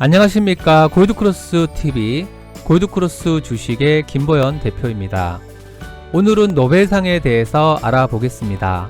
안녕하십니까 골드크로스 TV 골드크로스 주식의 김보연 대표입니다. 오늘은 노벨상에 대해서 알아보겠습니다.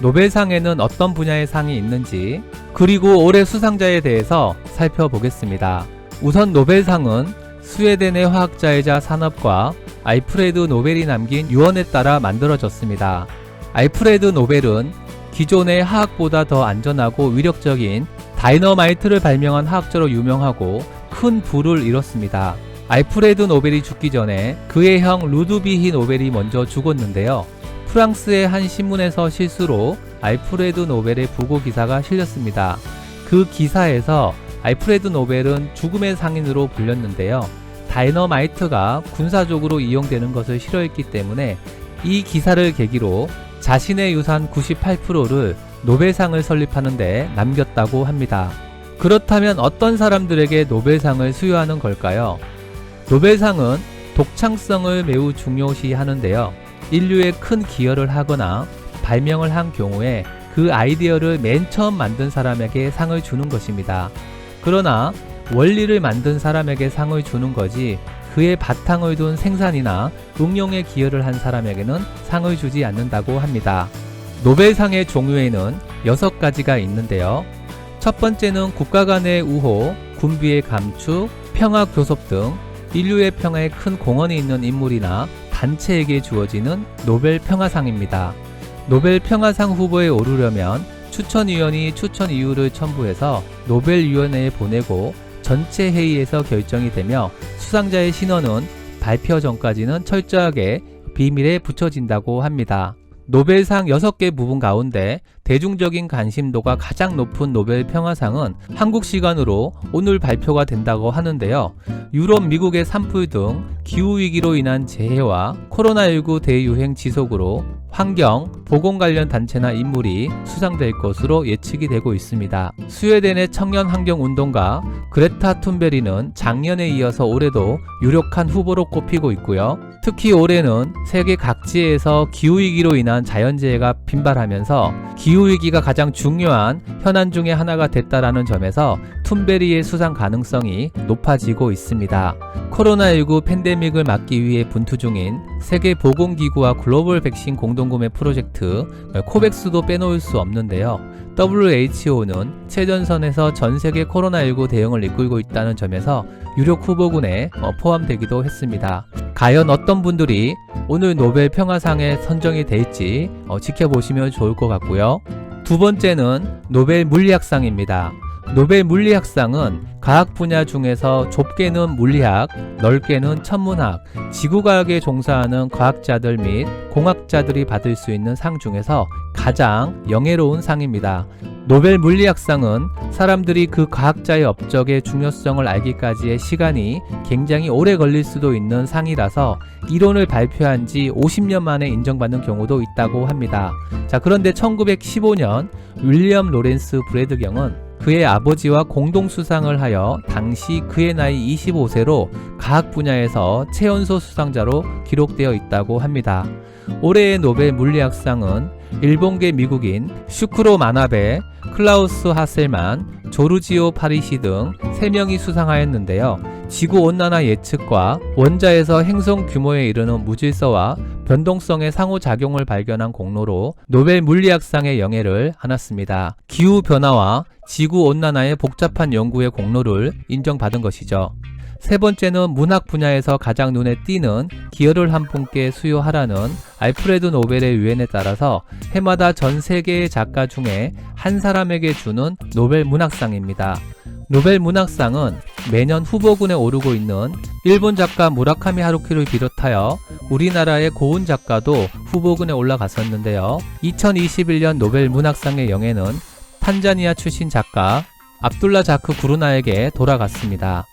노벨상에는 어떤 분야의 상이 있는지 그리고 올해 수상자에 대해서 살펴보겠습니다. 우선 노벨상은 스웨덴의 화학자이자 산업과 알프레드 노벨이 남긴 유언에 따라 만들어졌습니다. 알프레드 노벨은 기존의 화학보다 더 안전하고 위력적인 다이너마이트를 발명한 화학자로 유명하고 큰 부를 이뤘습니다. 알프레드 노벨이 죽기 전에 그의 형 루드비히 노벨이 먼저 죽었는데요. 프랑스의 한 신문에서 실수로 알프레드 노벨의 부고 기사가 실렸습니다. 그 기사에서 알프레드 노벨은 죽음의 상인으로 불렸는데요. 다이너마이트가 군사적으로 이용되는 것을 싫어했기 때문에 이 기사를 계기로 자신의 유산 98%를 노벨상을 설립하는데 남겼다고 합니다. 그렇다면 어떤 사람들에게 노벨상을 수여하는 걸까요? 노벨상은 독창성을 매우 중요시 하는데요. 인류에 큰 기여를 하거나 발명을 한 경우에 그 아이디어를 맨 처음 만든 사람에게 상을 주는 것입니다. 그러나 원리를 만든 사람에게 상을 주는 거지 그의 바탕을 둔 생산이나 응용에 기여를 한 사람에게는 상을 주지 않는다고 합니다. 노벨상의 종류에는 6가지가 있는데요. 첫 번째는 국가 간의 우호, 군비의 감축, 평화 교섭 등 인류의 평화에 큰 공헌이 있는 인물이나 단체에게 주어지는 노벨 평화상입니다. 노벨 평화상 후보에 오르려면 추천위원이 추천 이유를 첨부해서 노벨위원회에 보내고 전체 회의에서 결정이 되며 수상자의 신원은 발표 전까지는 철저하게 비밀에 붙여진다고 합니다. 노벨상 6개 부분 가운데 대중적인 관심도가 가장 높은 노벨 평화상은 한국 시간으로 오늘 발표가 된다고 하는데요. 유럽, 미국의 산불 등 기후위기로 인한 재해와 코로나19 대유행 지속으로 환경, 보건 관련 단체나 인물이 수상될 것으로 예측이 되고 있습니다. 스웨덴의 청년 환경 운동가 그레타 툰베리는 작년에 이어서 올해도 유력한 후보로 꼽히고 있고요. 특히 올해는 세계 각지에서 기후위기로 인한 자연재해가 빈발하면서 기후위기가 가장 중요한 현안 중의 하나가 됐다라는 점에서 툰베리의 수상 가능성이 높아지고 있습니다. 코로나19 팬데믹을 막기 위해 분투 중인 세계보건기구와 글로벌 백신 공동구매 프로젝트 코백스도 빼놓을 수 없는데요. WHO는 최전선에서 전 세계 코로나19 대응을 이끌고 있다는 점에서 유력 후보군에 어, 포함되기도 했습니다. 과연 어떤 분들이 오늘 노벨 평화상에 선정이 될지 어, 지켜보시면 좋을 것 같고요. 두 번째는 노벨 물리학상입니다. 노벨 물리학상은 과학 분야 중에서 좁게는 물리학, 넓게는 천문학, 지구과학에 종사하는 과학자들 및 공학자들이 받을 수 있는 상 중에서 가장 영예로운 상입니다. 노벨 물리학상은 사람들이 그 과학자의 업적의 중요성을 알기까지의 시간이 굉장히 오래 걸릴 수도 있는 상이라서 이론을 발표한 지 50년 만에 인정받는 경우도 있다고 합니다. 자, 그런데 1915년 윌리엄 로렌스 브래드경은 그의 아버지와 공동 수상을 하여 당시 그의 나이 25세로 과학 분야에서 최연소 수상자로 기록되어 있다고 합니다. 올해의 노벨 물리학상은 일본계 미국인 슈크로 마나베, 클라우스 하셀만, 조르지오 파리시 등 3명이 수상하였는데요. 지구 온난화 예측과 원자에서 행성 규모에 이르는 무질서와 변동성의 상호작용을 발견한 공로로 노벨 물리학상의 영예를 안았습니다. 기후 변화와 지구 온난화의 복잡한 연구의 공로를 인정받은 것이죠. 세 번째는 문학 분야에서 가장 눈에 띄는 기여를 한 분께 수여하라는 알프레드 노벨의 유엔에 따라서 해마다 전 세계의 작가 중에 한 사람에게 주는 노벨 문학상입니다. 노벨 문학상은 매년 후보군에 오르고 있는 일본 작가 무라카미 하루키를 비롯하여 우리나라의 고은 작가도 후보군에 올라갔었는데요. 2021년 노벨 문학상의 영예는 탄자니아 출신 작가 압둘라 자크 구루나에게 돌아갔습니다.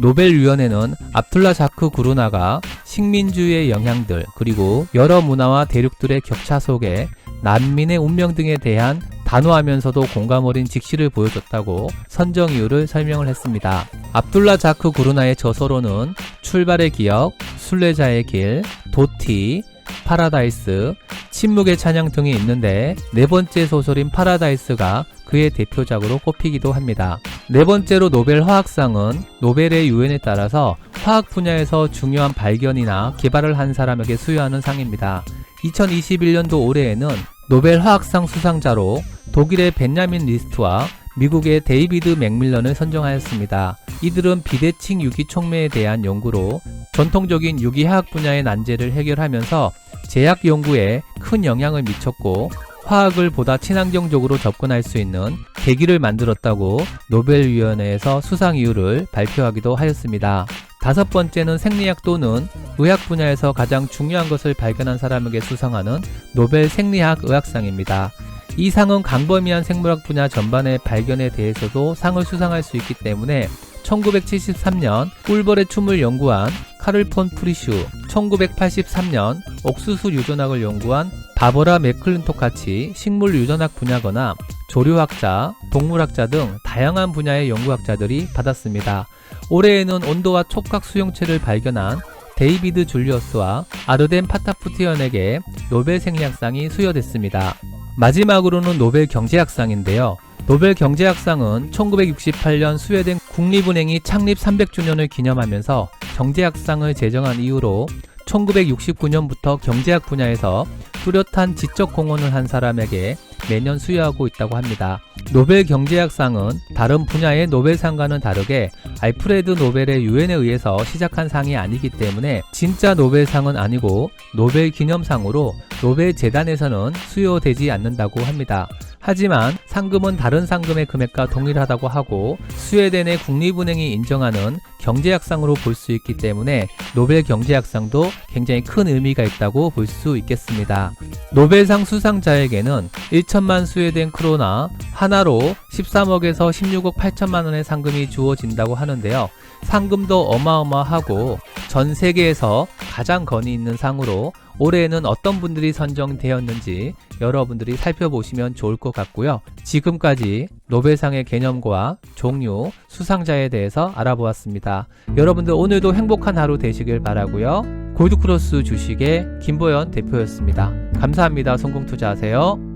노벨위원회는 압둘라 자크 구루나가 식민주의의 영향들 그리고 여러 문화와 대륙들의 격차 속에 난민의 운명 등에 대한 단호하면서도 공감 어린 직시를 보여줬다고 선정 이유를 설명을 했습니다. 압둘라 자크 구루나의 저서로는 출발의 기억, 순례자의 길, 도티, 파라다이스, 침묵의 찬양 등이 있는데 네 번째 소설인 파라다이스가 그의 대표작으로 꼽히기도 합니다. 네 번째로 노벨 화학상은 노벨의 유엔에 따라서 화학 분야에서 중요한 발견이나 개발을 한 사람에게 수여하는 상입니다. 2021년도 올해에는 노벨 화학상 수상자로 독일의 벤야민 리스트와 미국의 데이비드 맥밀런을 선정하였습니다. 이들은 비대칭 유기 촉매에 대한 연구로 전통적인 유기화학 분야의 난제를 해결하면서 제약 연구에 큰 영향을 미쳤고 화학을 보다 친환경적으로 접근할 수 있는 계기를 만들었다고 노벨위원회에서 수상 이유를 발표하기도 하였습니다. 다섯 번째는 생리학 또는 의학 분야에서 가장 중요한 것을 발견한 사람에게 수상하는 노벨 생리학 의학상입니다. 이 상은 강범위한 생물학 분야 전반의 발견에 대해서도 상을 수상할 수 있기 때문에 1973년 꿀벌의 춤을 연구한 카를 폰 프리슈, 1983년 옥수수 유전학을 연구한 바버라 맥클린톡 같이 식물 유전학 분야거나 조류학자, 동물학자 등 다양한 분야의 연구학자들이 받았습니다. 올해에는 온도와 촉각 수용체를 발견한 데이비드 줄리어스와 아르덴 파타푸티언에게 노벨 생리학상이 수여됐습니다. 마지막으로는 노벨 경제학상인데요. 노벨 경제학상은 1968년 스웨덴 국립은행이 창립 300주년을 기념하면서 경제학상을 제정한 이후로 1969년부터 경제학 분야에서 뚜렷한 지적 공헌을 한 사람에게 매년 수여하고 있다고 합니다. 노벨 경제학상은 다른 분야의 노벨상과는 다르게 알프레드 노벨의 유엔에 의해서 시작한 상이 아니기 때문에 진짜 노벨상은 아니고 노벨 기념상으로 노벨 재단에서는 수여되지 않는다고 합니다. 하지만 상금은 다른 상금의 금액과 동일하다고 하고 스웨덴의 국립은행이 인정하는 경제학상으로 볼 수 있기 때문에 노벨 경제학상도 굉장히 큰 의미가 있다고 볼 수 있겠습니다. 노벨상 수상자에게는 1천만 스웨덴 크로나 하나로 13억에서 16억 8천만 원의 상금이 주어진다고 하는데요. 상금도 어마어마하고 전 세계에서 가장 권위 있는 상으로 올해에는 어떤 분들이 선정되었는지 여러분들이 살펴보시면 좋을 것 같고요. 지금까지 노벨상의 개념과 종류, 수상자에 대해서 알아보았습니다. 여러분들 오늘도 행복한 하루 되시길 바라고요. 골드크로스 주식의 김보연 대표였습니다. 감사합니다. 성공 투자하세요.